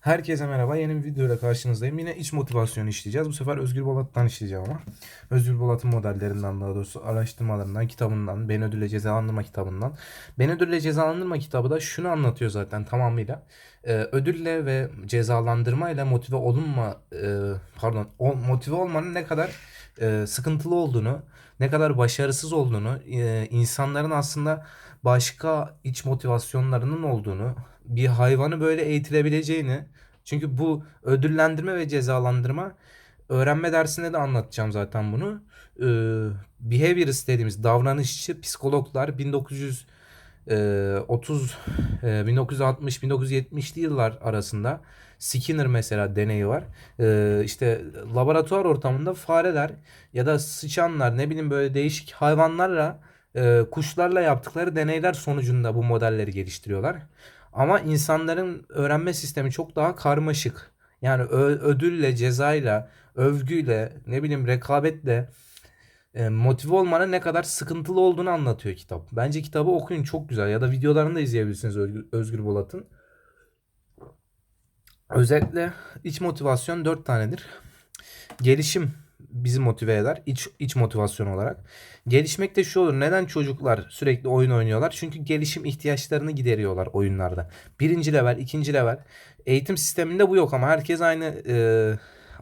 Herkese merhaba. Yeni bir videoyla karşınızdayım. Yine iç motivasyonu işleyeceğiz. Bu sefer Özgür Bolat'tan işleyeceğim ama. Özgür Bolat'ın modellerinden daha doğrusu araştırmalarından, kitabından, Beni Ödülle Cezalandırma kitabından. Beni Ödülle Cezalandırma kitabı da şunu anlatıyor zaten tamamıyla. Ee, ödülle ve cezalandırma ile motive olunma, e, pardon, o, motive olmanın ne kadar e, sıkıntılı olduğunu, ne kadar başarısız olduğunu, e, insanların aslında başka iç motivasyonlarının olduğunu, bir hayvanı böyle eğitilebileceğini, çünkü bu ödüllendirme ve cezalandırma öğrenme dersinde de anlatacağım zaten bunu. Ee, behaviorist dediğimiz davranışçı psikologlar 1930 e, 1960 1970'li yıllar arasında Skinner mesela deneyi var. Ee, işte laboratuvar ortamında fareler ya da sıçanlar ne bileyim böyle değişik hayvanlarla e, kuşlarla yaptıkları deneyler sonucunda bu modelleri geliştiriyorlar. Ama insanların öğrenme sistemi çok daha karmaşık. Yani ö- ödülle, cezayla, övgüyle, ne bileyim rekabetle e, motive olmanın ne kadar sıkıntılı olduğunu anlatıyor kitap. Bence kitabı okuyun çok güzel ya da videolarını da izleyebilirsiniz Özgür, Özgür Bolat'ın. Özetle iç motivasyon dört tanedir. Gelişim bizi motive eder iç, iç motivasyon olarak. Gelişmek de şu olur. Neden çocuklar sürekli oyun oynuyorlar? Çünkü gelişim ihtiyaçlarını gideriyorlar oyunlarda. Birinci level, ikinci level. Eğitim sisteminde bu yok ama herkes aynı e,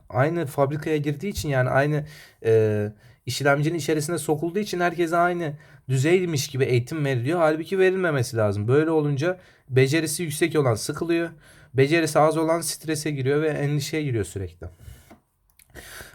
aynı fabrikaya girdiği için yani aynı e, işlemcinin içerisine sokulduğu için herkese aynı düzeymiş gibi eğitim veriliyor. Halbuki verilmemesi lazım. Böyle olunca becerisi yüksek olan sıkılıyor. Becerisi az olan strese giriyor ve endişeye giriyor sürekli.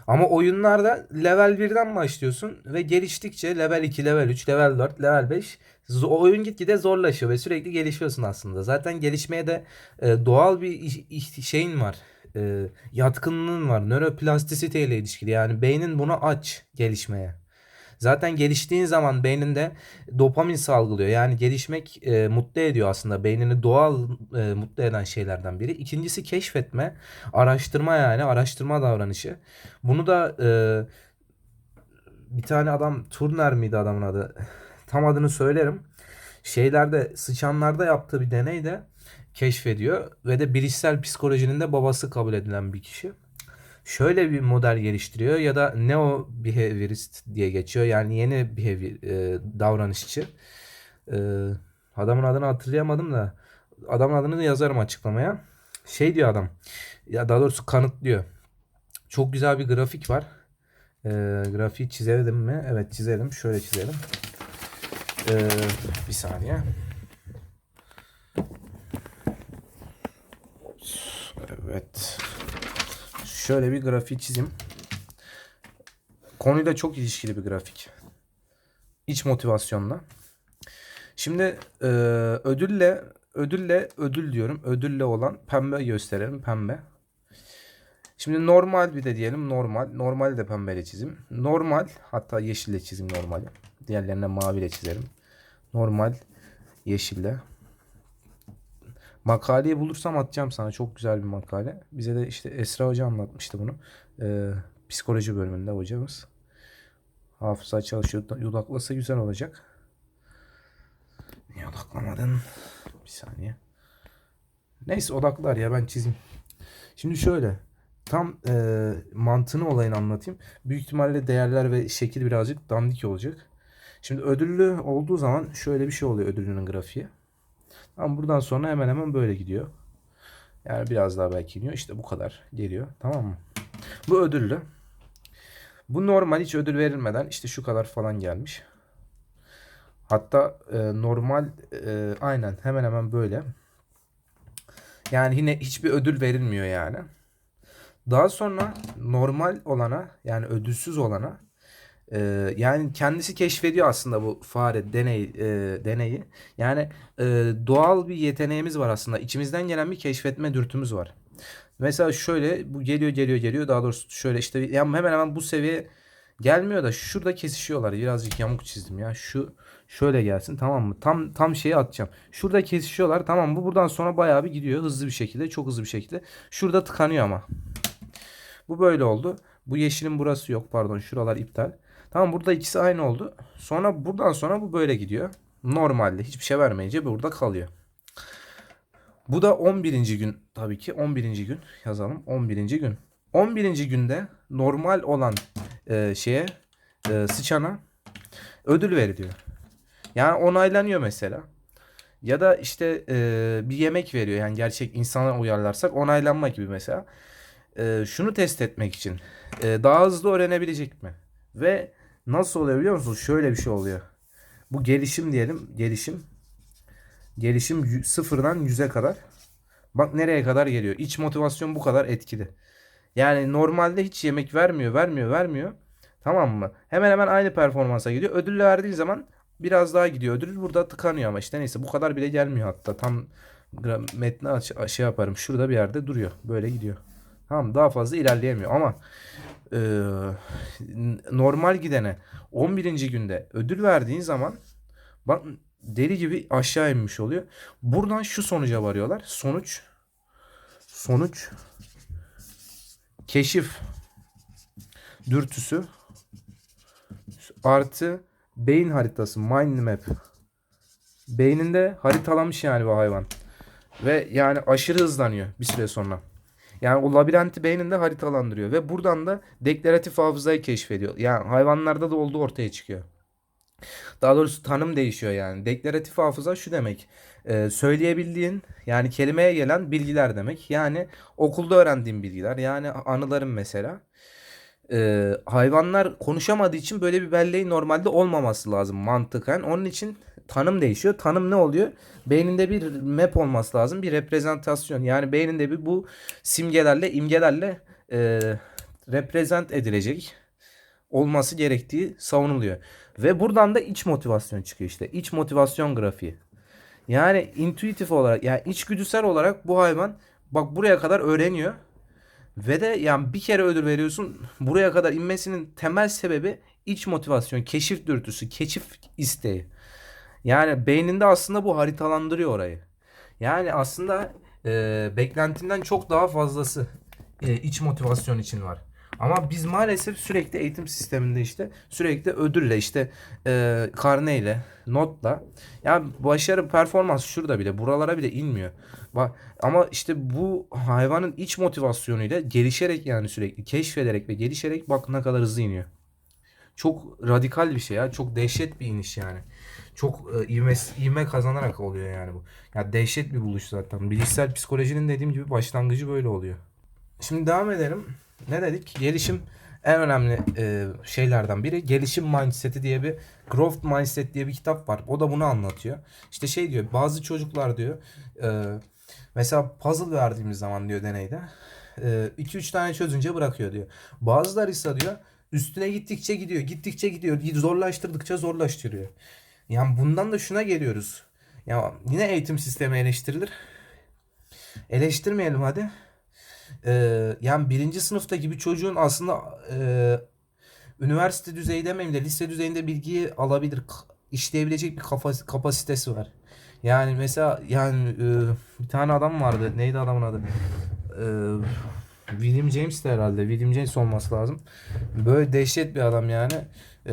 Ama oyunlarda level 1'den başlıyorsun ve geliştikçe level 2, level 3, level 4, level 5 zo- oyun gitgide zorlaşıyor ve sürekli gelişiyorsun aslında. Zaten gelişmeye de e, doğal bir şeyin var. E, yatkınlığın var. Nöroplastisite ile ilişkili. Yani beynin bunu aç gelişmeye. Zaten geliştiğin zaman beyninde dopamin salgılıyor. Yani gelişmek e, mutlu ediyor aslında. Beynini doğal e, mutlu eden şeylerden biri. İkincisi keşfetme, araştırma yani araştırma davranışı. Bunu da e, bir tane adam Turner miydi adamın adı? Tam adını söylerim. Şeylerde sıçanlarda yaptığı bir deney de keşfediyor ve de bilişsel psikolojinin de babası kabul edilen bir kişi şöyle bir model geliştiriyor ya da neo behaviorist diye geçiyor. Yani yeni behavior, e, davranışçı. E, adamın adını hatırlayamadım da adamın adını yazarım açıklamaya. Şey diyor adam. Ya daha doğrusu kanıtlıyor. Çok güzel bir grafik var. E, grafiği çizelim mi? Evet çizelim. Şöyle çizelim. E, bir saniye. Evet. Şöyle bir grafik çizeyim. Konuyla çok ilişkili bir grafik. İç motivasyonla. Şimdi e, ödülle ödülle ödül diyorum. Ödülle olan pembe gösterelim. Pembe. Şimdi normal bir de diyelim normal. Normal de pembeyle çizeyim. Normal hatta yeşille çizeyim normali. Diğerlerine maviyle çizerim. Normal yeşille. Makaleyi bulursam atacağım sana. Çok güzel bir makale. Bize de işte Esra Hoca anlatmıştı bunu. Ee, psikoloji bölümünde hocamız. Hafıza çalışıyor. Odaklasa güzel olacak. Niye odaklamadın? Bir saniye. Neyse odaklar ya ben çizeyim. Şimdi şöyle. Tam e, mantığını olayını anlatayım. Büyük ihtimalle değerler ve şekil birazcık dandik olacak. Şimdi ödüllü olduğu zaman şöyle bir şey oluyor ödüllünün grafiği. Ama buradan sonra hemen hemen böyle gidiyor. Yani biraz daha belki iniyor. İşte bu kadar geliyor. Tamam mı? Bu ödüllü. Bu normal hiç ödül verilmeden işte şu kadar falan gelmiş. Hatta e, normal e, aynen hemen hemen böyle. Yani yine hiçbir ödül verilmiyor yani. Daha sonra normal olana yani ödülsüz olana yani kendisi keşfediyor aslında bu fare deney e, deneyi. Yani e, doğal bir yeteneğimiz var aslında. İçimizden gelen bir keşfetme dürtümüz var. Mesela şöyle bu geliyor geliyor geliyor. Daha doğrusu şöyle işte yani hemen hemen bu seviye gelmiyor da şurada kesişiyorlar. Birazcık yamuk çizdim ya. Şu şöyle gelsin tamam mı? Tam tam şeyi atacağım. Şurada kesişiyorlar. Tamam bu buradan sonra bayağı bir gidiyor hızlı bir şekilde, çok hızlı bir şekilde. Şurada tıkanıyor ama. Bu böyle oldu. Bu yeşilin burası yok. Pardon şuralar iptal. Tamam burada ikisi aynı oldu. Sonra buradan sonra bu böyle gidiyor. Normalde hiçbir şey vermeyince burada kalıyor. Bu da 11. gün tabii ki 11. gün yazalım 11. gün. 11. günde normal olan e, şeye e, sıçana ödül veriliyor. Yani onaylanıyor mesela. Ya da işte e, bir yemek veriyor. Yani gerçek insana uyarlarsak onaylanma gibi mesela. E, şunu test etmek için. e, daha hızlı öğrenebilecek mi? Ve nasıl oluyor biliyor musunuz? Şöyle bir şey oluyor. Bu gelişim diyelim. Gelişim. Gelişim sıfırdan yüze kadar. Bak nereye kadar geliyor. İç motivasyon bu kadar etkili. Yani normalde hiç yemek vermiyor, vermiyor, vermiyor. Tamam mı? Hemen hemen aynı performansa gidiyor. Ödülle verdiği zaman biraz daha gidiyor. Ödül burada tıkanıyor ama işte neyse bu kadar bile gelmiyor hatta. Tam metni şey yaparım. Şurada bir yerde duruyor. Böyle gidiyor. Tamam daha fazla ilerleyemiyor ama e, normal gidene 11. günde ödül verdiğin zaman bak deli gibi aşağı inmiş oluyor. Buradan şu sonuca varıyorlar. Sonuç sonuç keşif dürtüsü artı beyin haritası mind map. Beyninde haritalamış yani bu hayvan. Ve yani aşırı hızlanıyor bir süre sonra. Yani o labirenti beyninde haritalandırıyor ve buradan da deklaratif hafızayı keşfediyor. Yani hayvanlarda da olduğu ortaya çıkıyor. Daha doğrusu tanım değişiyor yani. Deklaratif hafıza şu demek. e, söyleyebildiğin yani kelimeye gelen bilgiler demek. Yani okulda öğrendiğin bilgiler. Yani anılarım mesela. E, hayvanlar konuşamadığı için böyle bir belleğin normalde olmaması lazım mantıken. Onun için tanım değişiyor. Tanım ne oluyor? Beyninde bir map olması lazım. Bir reprezentasyon. Yani beyninde bir bu simgelerle, imgelerle e, reprezent edilecek olması gerektiği savunuluyor. Ve buradan da iç motivasyon çıkıyor işte. İç motivasyon grafiği. Yani intuitif olarak yani içgüdüsel olarak bu hayvan bak buraya kadar öğreniyor. Ve de yani bir kere ödül veriyorsun buraya kadar inmesinin temel sebebi iç motivasyon, keşif dürtüsü, keşif isteği. Yani beyninde aslında bu haritalandırıyor orayı. Yani aslında e, beklentinden çok daha fazlası e, iç motivasyon için var. Ama biz maalesef sürekli eğitim sisteminde işte sürekli ödülle işte e, karneyle, notla yani başarı performans şurada bile buralara bile inmiyor. Bak ama işte bu hayvanın iç motivasyonuyla gelişerek yani sürekli keşfederek ve gelişerek bak ne kadar hızlı iniyor. Çok radikal bir şey ya. Çok dehşet bir iniş yani. Çok e, ivme, ivme kazanarak oluyor yani bu. Ya dehşet bir buluş zaten. Bilişsel psikolojinin dediğim gibi başlangıcı böyle oluyor. Şimdi devam edelim. Ne dedik? Gelişim en önemli e, şeylerden biri. Gelişim Mindseti diye bir Growth Mindset diye bir kitap var. O da bunu anlatıyor. İşte şey diyor bazı çocuklar diyor e, mesela puzzle verdiğimiz zaman diyor deneyde 2-3 tane çözünce bırakıyor diyor. Bazıları ise diyor üstüne gittikçe gidiyor. Gittikçe gidiyor. Zorlaştırdıkça zorlaştırıyor. Yani bundan da şuna geliyoruz. Ya yine eğitim sistemi eleştirilir. Eleştirmeyelim hadi. Ee, yani birinci sınıftaki bir çocuğun aslında e, üniversite düzeyi demeyeyim de lise düzeyinde bilgiyi alabilir, işleyebilecek bir kafa, kapasitesi var. Yani mesela yani e, bir tane adam vardı. Neydi adamın adı? Ee, William James de herhalde. William James olması lazım. Böyle dehşet bir adam yani. Ee,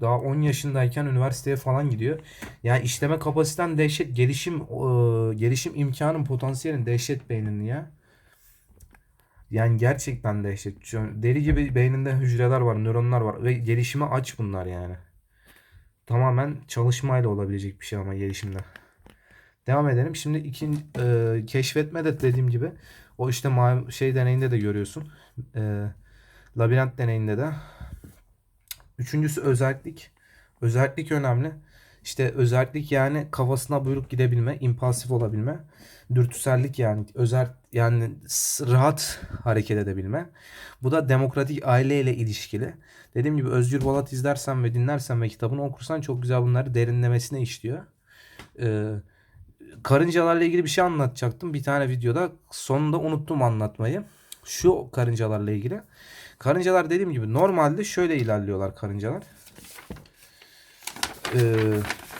daha 10 yaşındayken üniversiteye falan gidiyor. Yani işleme kapasiten dehşet, gelişim e, gelişim imkanın, potansiyelin dehşet beyninin ya. Yani gerçekten dehşet. Şu- Deli gibi beyninde hücreler var, nöronlar var ve gelişime aç bunlar yani. Tamamen çalışmayla olabilecek bir şey ama gelişimde. Devam edelim. Şimdi ikinci e, keşfetme de dediğim gibi o işte şey deneyinde de görüyorsun. E, labirent deneyinde de. Üçüncüsü özellik. Özellik önemli. İşte özellik yani kafasına buyruk gidebilme, impulsif olabilme. Dürtüsellik yani özel yani rahat hareket edebilme. Bu da demokratik aileyle ilişkili. Dediğim gibi Özgür Bolat izlersen ve dinlersen ve kitabını okursan çok güzel bunları derinlemesine işliyor. Ee, karıncalarla ilgili bir şey anlatacaktım bir tane videoda. Sonunda unuttum anlatmayı. Şu karıncalarla ilgili. Karıncalar dediğim gibi normalde şöyle ilerliyorlar karıncalar. Ee,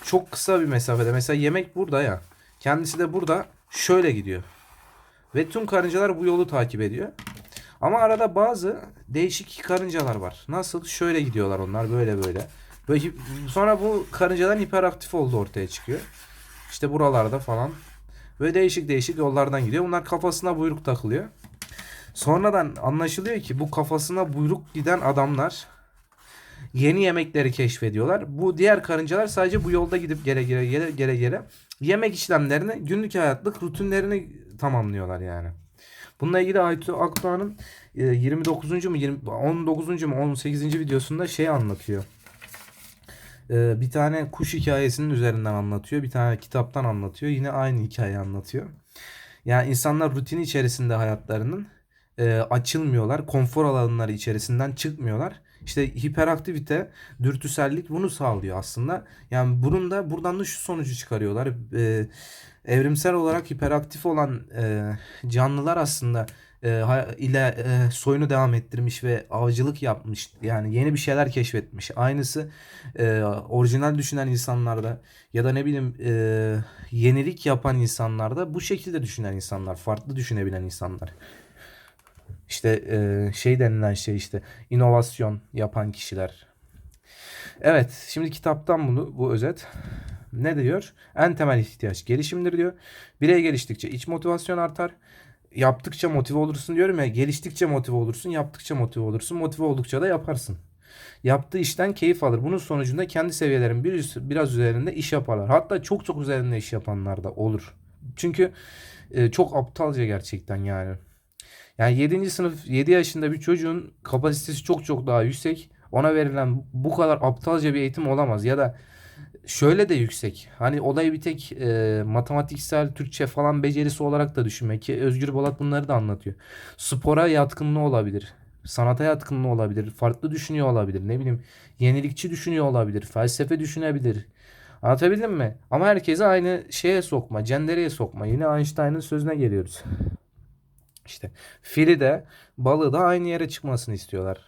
çok kısa bir mesafede. Mesela yemek burada ya. Kendisi de burada şöyle gidiyor. Ve tüm karıncalar bu yolu takip ediyor. Ama arada bazı değişik karıncalar var. Nasıl? Şöyle gidiyorlar onlar böyle böyle. Böyle sonra bu karıncaların hiperaktif olduğu ortaya çıkıyor. İşte buralarda falan. Böyle değişik değişik yollardan gidiyor. Bunlar kafasına buyruk takılıyor. Sonradan anlaşılıyor ki bu kafasına buyruk giden adamlar yeni yemekleri keşfediyorlar. Bu diğer karıncalar sadece bu yolda gidip gele gele gele gele gele yemek işlemlerini günlük hayatlık rutinlerini tamamlıyorlar yani. Bununla ilgili Aytu Akdoğan'ın e, 29. mu 20, 19. mu 18. videosunda şey anlatıyor. E, Bir tane kuş hikayesinin üzerinden anlatıyor. Bir tane kitaptan anlatıyor. Yine aynı hikayeyi anlatıyor. Yani insanlar rutin içerisinde hayatlarının e, açılmıyorlar. Konfor alanları içerisinden çıkmıyorlar. İşte hiperaktivite, dürtüsellik bunu sağlıyor aslında. Yani bunun da buradan da şu sonucu çıkarıyorlar. E, evrimsel olarak hiperaktif olan e, canlılar aslında e, ile e, soyunu devam ettirmiş ve avcılık yapmış. Yani yeni bir şeyler keşfetmiş. Aynısı e, orijinal düşünen insanlarda ya da ne bileyim e, yenilik yapan insanlarda bu şekilde düşünen insanlar, farklı düşünebilen insanlar. İşte e, şey denilen şey işte inovasyon yapan kişiler. Evet, şimdi kitaptan bunu bu özet. Ne diyor? En temel ihtiyaç gelişimdir diyor. Birey geliştikçe iç motivasyon artar. Yaptıkça motive olursun diyorum ya. Geliştikçe motive olursun, yaptıkça motive olursun. Motive oldukça da yaparsın. Yaptığı işten keyif alır. Bunun sonucunda kendi seviyelerin bir, biraz üzerinde iş yaparlar. Hatta çok çok üzerinde iş yapanlar da olur. Çünkü e, çok aptalca gerçekten yani. Yani 7. sınıf 7 yaşında bir çocuğun kapasitesi çok çok daha yüksek. Ona verilen bu kadar aptalca bir eğitim olamaz. Ya da şöyle de yüksek. Hani olayı bir tek e, matematiksel, Türkçe falan becerisi olarak da düşünmek ki Özgür Bolat bunları da anlatıyor. Spora yatkınlığı olabilir. Sanata yatkınlığı olabilir. Farklı düşünüyor olabilir. Ne bileyim yenilikçi düşünüyor olabilir. Felsefe düşünebilir. Anlatabildim mi? Ama herkesi aynı şeye sokma, cendereye sokma. Yine Einstein'ın sözüne geliyoruz. İşte fili de balığı da aynı yere çıkmasını istiyorlar.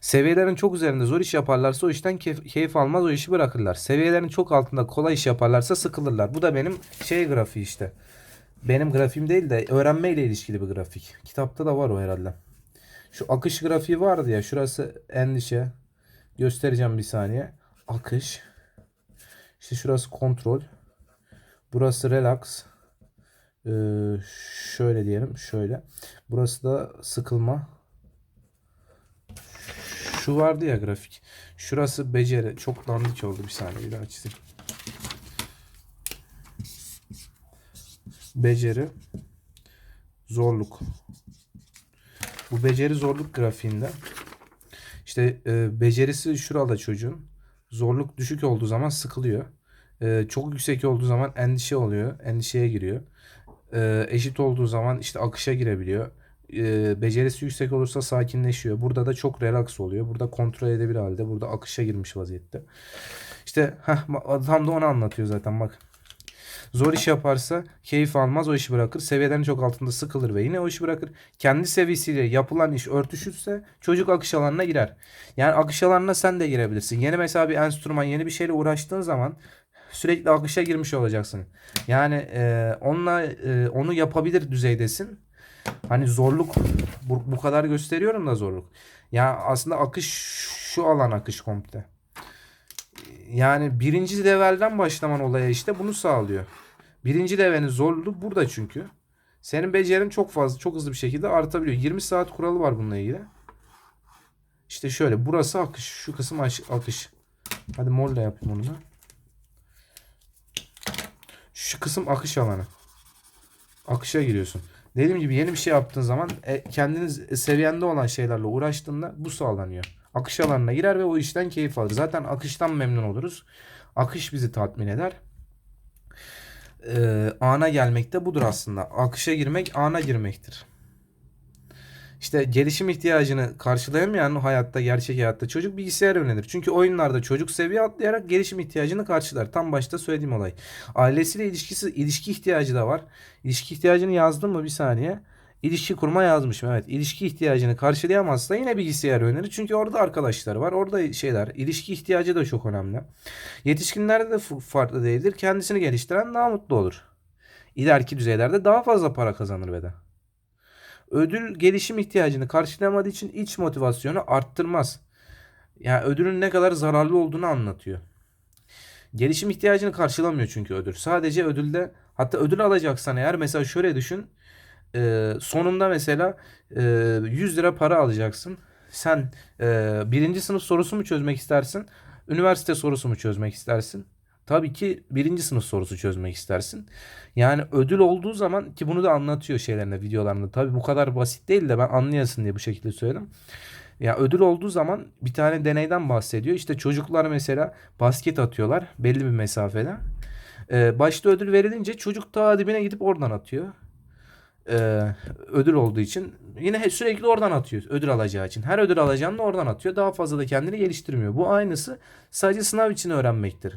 Seviyelerin çok üzerinde zor iş yaparlarsa o işten keyif, keyif almaz o işi bırakırlar. Seviyelerin çok altında kolay iş yaparlarsa sıkılırlar. Bu da benim şey grafiği işte. Benim grafiğim değil de öğrenmeyle ilişkili bir grafik. Kitapta da var o herhalde. Şu akış grafiği vardı ya. Şurası endişe. Göstereceğim bir saniye. Akış. İşte şurası kontrol. Burası relax. Ee, şöyle diyelim. Şöyle. Burası da sıkılma. Şu vardı ya grafik. Şurası beceri. Çok dandik oldu bir saniye. Bir daha çizeyim. Beceri. Zorluk. Bu beceri zorluk grafiğinde. İşte e, becerisi şurada çocuğun. Zorluk düşük olduğu zaman sıkılıyor. E, çok yüksek olduğu zaman endişe oluyor. Endişeye giriyor. E, eşit olduğu zaman işte akışa girebiliyor. E, becerisi yüksek olursa sakinleşiyor. Burada da çok relax oluyor. Burada kontrol edebilir halde. Burada akışa girmiş vaziyette. İşte heh, tam da onu anlatıyor zaten bak. Zor iş yaparsa keyif almaz o işi bırakır. Seviyelerin çok altında sıkılır ve yine o işi bırakır. Kendi seviyesiyle yapılan iş örtüşürse çocuk akış alanına girer. Yani akış alanına sen de girebilirsin. Yeni mesela bir enstrüman yeni bir şeyle uğraştığın zaman sürekli akışa girmiş olacaksın. Yani e, onunla e, onu yapabilir düzeydesin. Hani zorluk bu, bu kadar gösteriyorum da zorluk. Ya aslında akış şu alan akış komple. Yani birinci levelden başlaman olaya işte bunu sağlıyor. Birinci levelin zorluğu burada çünkü. Senin becerin çok fazla, çok hızlı bir şekilde artabiliyor. 20 saat kuralı var bununla ilgili. İşte şöyle burası akış. Şu kısım akış. Hadi morla yapayım onu da. Şu kısım akış alanı. Akışa giriyorsun. Dediğim gibi yeni bir şey yaptığın zaman e, kendiniz seviyende olan şeylerle uğraştığında bu sağlanıyor. Akış alanına girer ve o işten keyif alır. Zaten akıştan memnun oluruz. Akış bizi tatmin eder. Ee, ana gelmek de budur aslında. Akışa girmek ana girmektir. İşte gelişim ihtiyacını karşılayamayan hayatta, gerçek hayatta çocuk bilgisayar yönelir. Çünkü oyunlarda çocuk seviye atlayarak gelişim ihtiyacını karşılar. Tam başta söylediğim olay. Ailesiyle ilişkisi, ilişki ihtiyacı da var. İlişki ihtiyacını yazdım mı bir saniye? İlişki kurma yazmışım evet. İlişki ihtiyacını karşılayamazsa yine bilgisayar önerir. Çünkü orada arkadaşlar var. Orada şeyler. İlişki ihtiyacı da çok önemli. Yetişkinlerde de farklı değildir. Kendisini geliştiren daha mutlu olur. İleriki düzeylerde daha fazla para kazanır ve. Ödül gelişim ihtiyacını karşılayamadığı için iç motivasyonu arttırmaz. Yani ödülün ne kadar zararlı olduğunu anlatıyor. Gelişim ihtiyacını karşılamıyor çünkü ödül. Sadece ödülde Hatta ödül alacaksan eğer mesela şöyle düşün. Ee, sonunda mesela e, 100 lira para alacaksın. Sen e, birinci sınıf sorusu mu çözmek istersin? Üniversite sorusu mu çözmek istersin? Tabii ki birinci sınıf sorusu çözmek istersin. Yani ödül olduğu zaman ki bunu da anlatıyor şeylerinde, videolarında. Tabii bu kadar basit değil de ben anlayasın diye bu şekilde söyledim. Ya ödül olduğu zaman bir tane deneyden bahsediyor. İşte çocuklar mesela basket atıyorlar belli bir mesafede. Ee, başta ödül verilince çocuk ta dibine gidip oradan atıyor. Ee, ödül olduğu için yine sürekli oradan atıyor ödül alacağı için. Her ödül alacağını da oradan atıyor. Daha fazla da kendini geliştirmiyor. Bu aynısı sadece sınav için öğrenmektir.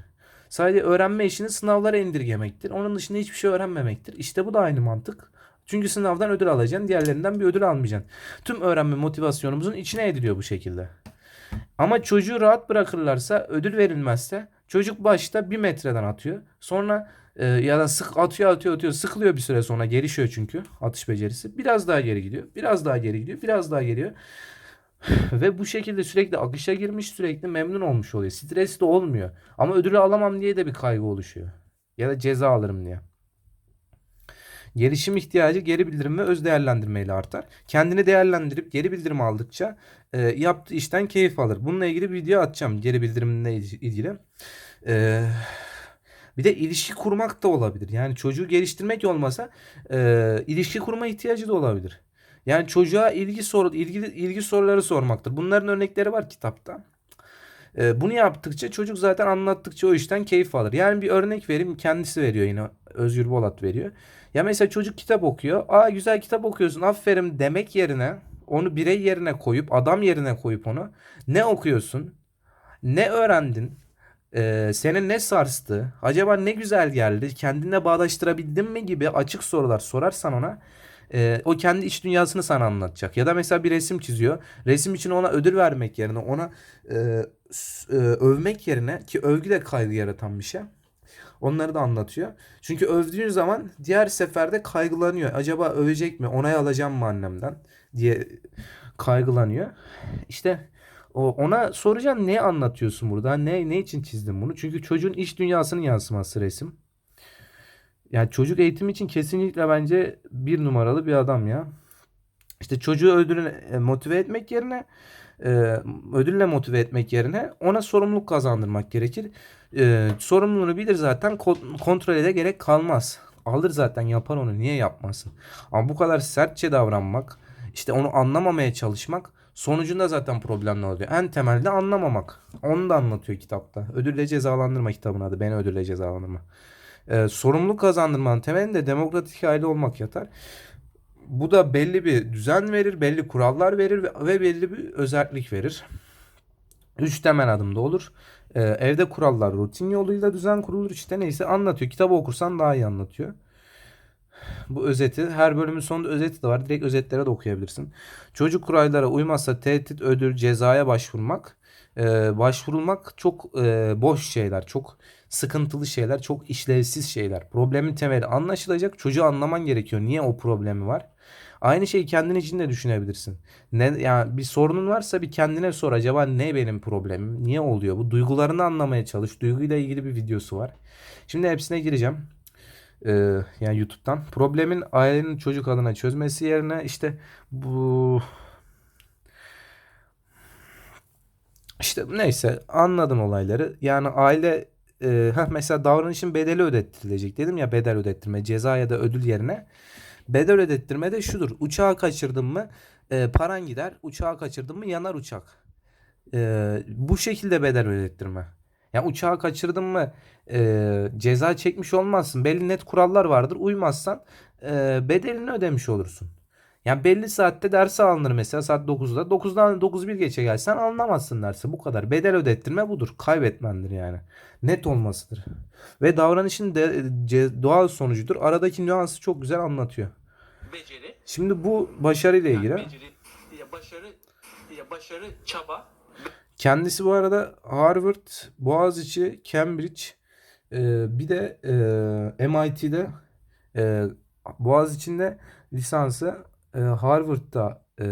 Sadece öğrenme işini sınavlara indirgemektir. Onun dışında hiçbir şey öğrenmemektir. İşte bu da aynı mantık. Çünkü sınavdan ödül alacaksın, diğerlerinden bir ödül almayacaksın. Tüm öğrenme motivasyonumuzun içine ediliyor bu şekilde. Ama çocuğu rahat bırakırlarsa, ödül verilmezse çocuk başta bir metreden atıyor. Sonra e, ya da sık atıyor atıyor atıyor sıkılıyor bir süre sonra gelişiyor çünkü atış becerisi. Biraz daha geri gidiyor. Biraz daha geri gidiyor. Biraz daha geliyor. Ve bu şekilde sürekli akışa girmiş sürekli memnun olmuş oluyor. Stres de olmuyor. Ama ödülü alamam diye de bir kaygı oluşuyor. Ya da ceza alırım diye. Gelişim ihtiyacı geri bildirim ve öz değerlendirmeyle artar. Kendini değerlendirip geri bildirim aldıkça e, yaptığı işten keyif alır. Bununla ilgili bir video atacağım geri bildirimle ilgili. E, bir de ilişki kurmak da olabilir. Yani çocuğu geliştirmek olmasa e, ilişki kurma ihtiyacı da olabilir. Yani çocuğa ilgi soru ilgili ilgi soruları sormaktır. Bunların örnekleri var kitapta. E, bunu yaptıkça çocuk zaten anlattıkça o işten keyif alır. Yani bir örnek vereyim kendisi veriyor yine Özgür Bolat veriyor. Ya mesela çocuk kitap okuyor. Aa güzel kitap okuyorsun aferin demek yerine onu birey yerine koyup adam yerine koyup onu ne okuyorsun? Ne öğrendin? Ee, seni ne sarstı? Acaba ne güzel geldi? Kendine bağdaştırabildin mi gibi açık sorular sorarsan ona e, o kendi iç dünyasını sana anlatacak. Ya da mesela bir resim çiziyor. Resim için ona ödül vermek yerine ona e, e, övmek yerine ki övgü de kaygı yaratan bir şey. Onları da anlatıyor. Çünkü övdüğün zaman diğer seferde kaygılanıyor. Acaba övecek mi? Onay alacağım mı annemden diye kaygılanıyor. İşte o ona soracaksın ne anlatıyorsun burada? Ne ne için çizdin bunu? Çünkü çocuğun iç dünyasının yansıması resim. Yani çocuk eğitimi için kesinlikle bence bir numaralı bir adam ya. İşte çocuğu ödülle e, motive etmek yerine e, ödülle motive etmek yerine ona sorumluluk kazandırmak gerekir. E, sorumluluğunu bilir zaten ko- kontrole de gerek kalmaz. Alır zaten yapar onu niye yapmasın. Ama bu kadar sertçe davranmak işte onu anlamamaya çalışmak sonucunda zaten problemli oluyor. En temelde anlamamak. Onu da anlatıyor kitapta. Ödülle cezalandırma kitabın adı. Beni ödülle cezalandırma. E, sorumluluk kazandırmanın temelinde demokratik aile olmak yatar. Bu da belli bir düzen verir, belli kurallar verir ve, ve belli bir özellik verir. Üç temel adımda olur. Ee, evde kurallar rutin yoluyla düzen kurulur. İşte neyse anlatıyor. Kitabı okursan daha iyi anlatıyor. Bu özeti her bölümün sonunda özeti de var. Direkt özetlere de okuyabilirsin. Çocuk kurallara uymazsa tehdit, ödül, cezaya başvurmak. Ee, başvurulmak çok e, boş şeyler, çok sıkıntılı şeyler, çok işlevsiz şeyler. Problemin temeli anlaşılacak. Çocuğu anlaman gerekiyor. Niye o problemi var? Aynı şeyi kendin için de düşünebilirsin. Ne yani bir sorunun varsa bir kendine sor. Acaba ne benim problemim? Niye oluyor? Bu duygularını anlamaya çalış. Duyguyla ilgili bir videosu var. Şimdi hepsine gireceğim. Ee, yani YouTube'dan. Problemin ailenin çocuk adına çözmesi yerine işte bu işte neyse anladın olayları. Yani aile e, heh, mesela davranışın bedeli ödettirilecek dedim ya bedel ödettirme ceza ya da ödül yerine. Bedel ödettirme de şudur. Uçağı kaçırdın mı e, paran gider. Uçağı kaçırdın mı yanar uçak. E, bu şekilde bedel ödettirme. Yani uçağı kaçırdın mı e, ceza çekmiş olmazsın. Belli net kurallar vardır. Uymazsan e, bedelini ödemiş olursun. Yani belli saatte ders alınır mesela saat 9'da. 9'dan 9 bir geçe gelsen anlamazsın dersi. Bu kadar. Bedel ödettirme budur. Kaybetmendir yani. Net olmasıdır. Ve davranışın de, doğal sonucudur. Aradaki nüansı çok güzel anlatıyor. beceri, Şimdi bu başarıyla yani ilgili. beceri, ya başarı, ya başarı, çaba, Kendisi bu arada Harvard, Boğaziçi, Cambridge e, bir de e, MIT'de e, Boğaziçi'nde lisansı, e, Harvard'da e,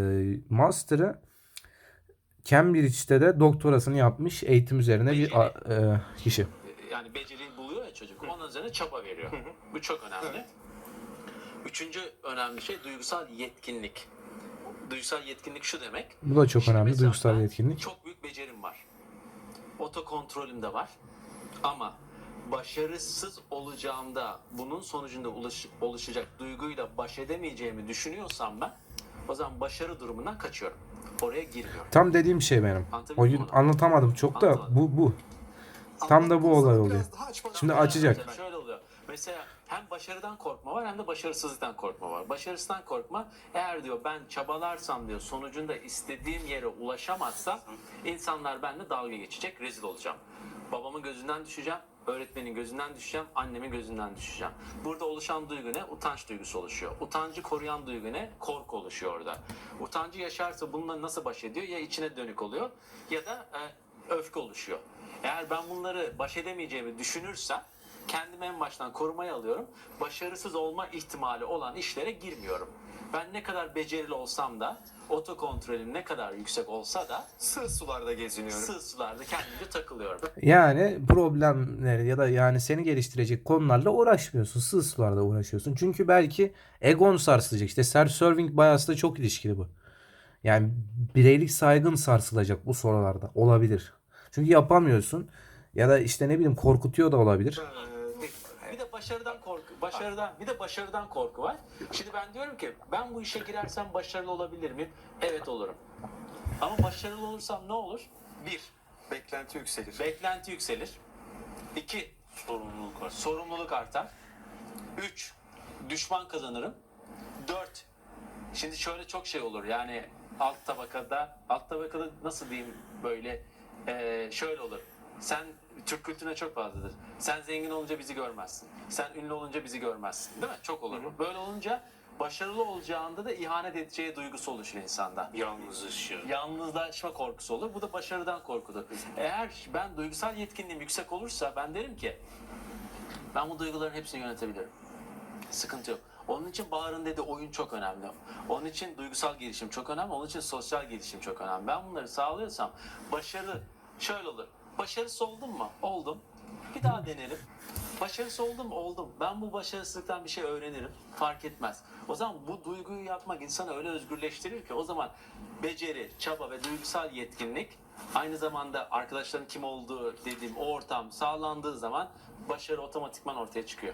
master'ı, Cambridge'de de doktorasını yapmış eğitim üzerine bir a- e, kişi. yani beceri buluyor ya çocuk. Onun üzerine çaba veriyor. Bu çok önemli. Evet. Üçüncü önemli şey duygusal yetkinlik. Duygusal yetkinlik şu demek. Bu da çok Şimdi önemli. Duygusal yetkinlik. Çok büyük becerim var. Otokontrolüm de var. Ama başarısız olacağımda bunun sonucunda ulaş- oluşacak duyguyla baş edemeyeceğimi düşünüyorsam ben o zaman başarı durumundan kaçıyorum. Oraya girmiyorum. Tam dediğim şey benim. Anlatabildim O mi gün onu? anlatamadım çok da Anlatamadım. bu bu. Tam da bu olay oluyor. Şimdi Evet, açacak. Şöyle oluyor. Mesela hem başarıdan korkma var hem de başarısızlıktan korkma var. Başarısızdan korkma eğer diyor ben çabalarsam diyor sonucunda istediğim yere ulaşamazsam insanlar benimle dalga geçecek, rezil olacağım. Babamın gözünden düşeceğim, öğretmenin gözünden düşeceğim, annemin gözünden düşeceğim. Burada oluşan duygu ne? Utanç duygusu oluşuyor. Utancı koruyan duygu ne? Korku oluşuyor orada. Utancı yaşarsa bununla nasıl baş ediyor? Ya içine dönük oluyor ya da e, öfke oluşuyor. Eğer ben bunları baş edemeyeceğimi düşünürsem kendimi en baştan korumaya alıyorum. Başarısız olma ihtimali olan işlere girmiyorum. Ben ne kadar becerili olsam da otokontrolüm ne kadar yüksek olsa da Sığ sularda geziniyorum. sığ sularda kendimce takılıyorum. Yani problemler ya da yani seni geliştirecek konularla uğraşmıyorsun. Sığ sularda uğraşıyorsun. Çünkü belki egon sarsılacak. İşte self-serving bias'la çok ilişkili bu. Yani bireylik saygın sarsılacak bu sorularda. Olabilir. Çünkü yapamıyorsun. Ya da işte ne bileyim korkutuyor da olabilir. Başarıdan korku, başarıdan bir de başarıdan korku var. Şimdi ben diyorum ki ben bu işe girersem başarılı olabilir miyim? Evet olurum. Ama başarılı olursam ne olur? Bir, beklenti yükselir. beklenti yükselir. İki, sorumluluk artar. Sorumluluk artar. Üç, düşman kazanırım. Dört, şimdi şöyle çok şey olur yani alt tabakada, alt tabakada nasıl diyeyim böyle eee, şöyle olur. Sen Türk kültürüne çok fazladır. Sen zengin olunca bizi görmezsin. Sen ünlü olunca bizi görmezsin. Değil mi? Çok olur. bu. Böyle olunca başarılı olacağında da ihanet edeceği duygusu oluşur insanda. Yalnızlaşıyor. Yalnızlaşma korkusu olur. Bu da başarıdan korkudur. Eğer ben duygusal yetkinliğim yüksek olursa ben derim ki ben bu duyguların hepsini yönetebilirim. Sıkıntı yok. Onun için Bahar'ın dediği oyun çok önemli. Onun için duygusal gelişim çok önemli. Onun için sosyal gelişim çok önemli. Ben bunları sağlıyorsam başarı şöyle olur. Başarısız oldum mu? Oldum. Bir daha denerim. Başarısız oldum? Oldum. Ben bu başarısızlıktan bir şey öğrenirim. Fark etmez. O zaman bu duyguyu yapmak insanı öyle özgürleştirir ki o zaman beceri, çaba ve duygusal yetkinlik aynı zamanda arkadaşların kim olduğu dediğim o ortam sağlandığı zaman başarı otomatikman ortaya çıkıyor.